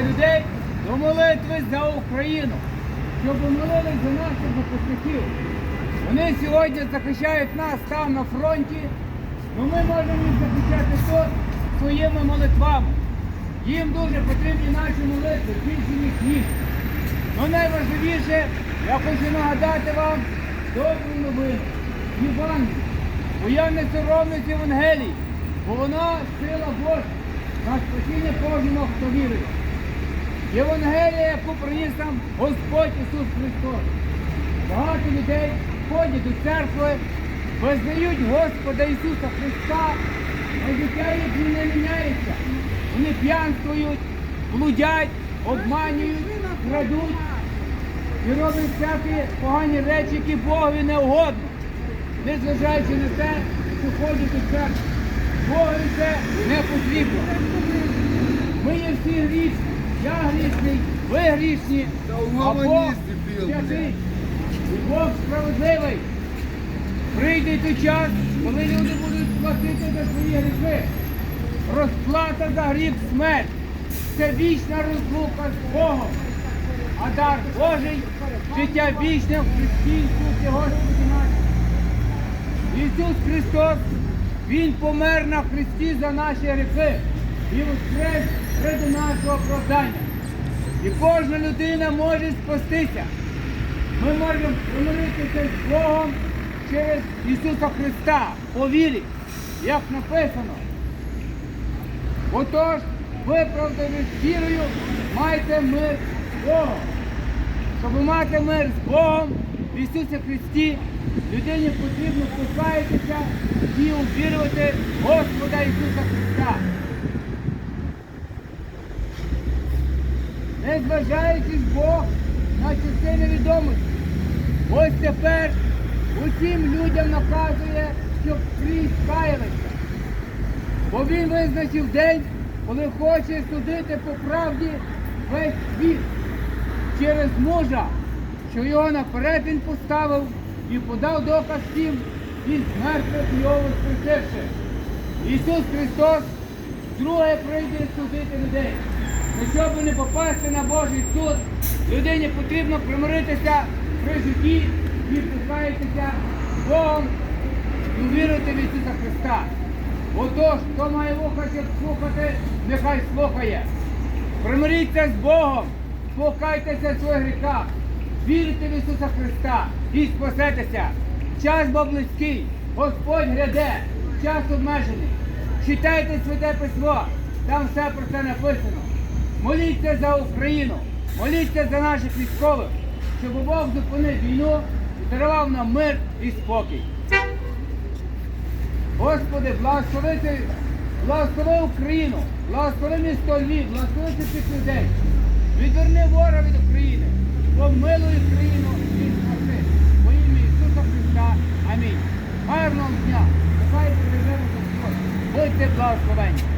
людей до молитви за Україну, щоб молились за наших захисників. Вони сьогодні захищають нас там на фронті, але ми можемо їх захищати тут своїми молитвами. Їм дуже потрібні наші молитви, більше ніж їх. Ну найважливіше, я хочу нагадати вам добру новину. Євангелію. Бо я не соромлюсь Євангелії, бо вона сила Божа на спасіння кожного, хто вірує. Євангелія, яку приніс нам Господь Ісус Христос. Багато людей ходять до церкви, визнають Господа Ісуса Христа, а життя їх не міняється. Вони п'янствують, блудять, обманюють, крадуть і роблять всякі погані речі, які Богові не угодно. Незважаючи на те, що ходять у церкву. Богові це не потрібно. Ми є всі грішні. Я грішний, ви грішні, а Бог святий. І Бог справедливий. Прийде той час, коли люди будуть платити за свої гріхи. Розплата за гріх смерть. Це вічна розлука з Богом. А дар Божий життя вічне в Христі Ісусі Господі нашому. Ісус Христос, Він помер на Христі за наші гріхи і воскрес ради нашого оправдання. І кожна людина може спастися. Ми можемо помиритися з Богом через Ісуса Христа по вірі, як написано. Отож, виправдані вірою, майте мир з Богом. Щоб мати мир з Богом в Ісусі Христі, людині потрібно покаятися і увірувати Господа Ісуса Христа. Незважаючи Бог на часи невідомості. Ось тепер усім людям наказує, щоб скрізь каялися. Бо він визначив день, коли хоче судити по правді весь світ через мужа, що його наперед він поставив і подав доказ всім і мертвих його воскресивши. Ісус Христос друге прийде судити людей. Та щоб не попасти на Божий суд, людині потрібно примиритися при житті і покаятися Богом і вірити в Ісуса Христа. Отож, хто має вуха, слухати, нехай слухає. Примиріться з Богом, покайтеся в своїх гріхах, вірите в Ісуса Христа і спасетеся. Час бо близький, Господь гряде, час обмежений. Читайте святе письмо, там все про це написано. Моліться за Україну, моліться за наших військових, щоб Бог зупинив війну і дарував нам мир і спокій. Господи, благослови, благослови Україну, благослови місто Львів, благослови цих людей. Відверни ворога від України, помилуй Україну і спаси. Во ім'я Ісуса Христа. Амінь. Гарного дня. Нехай бережемо Господь. Будьте благословені.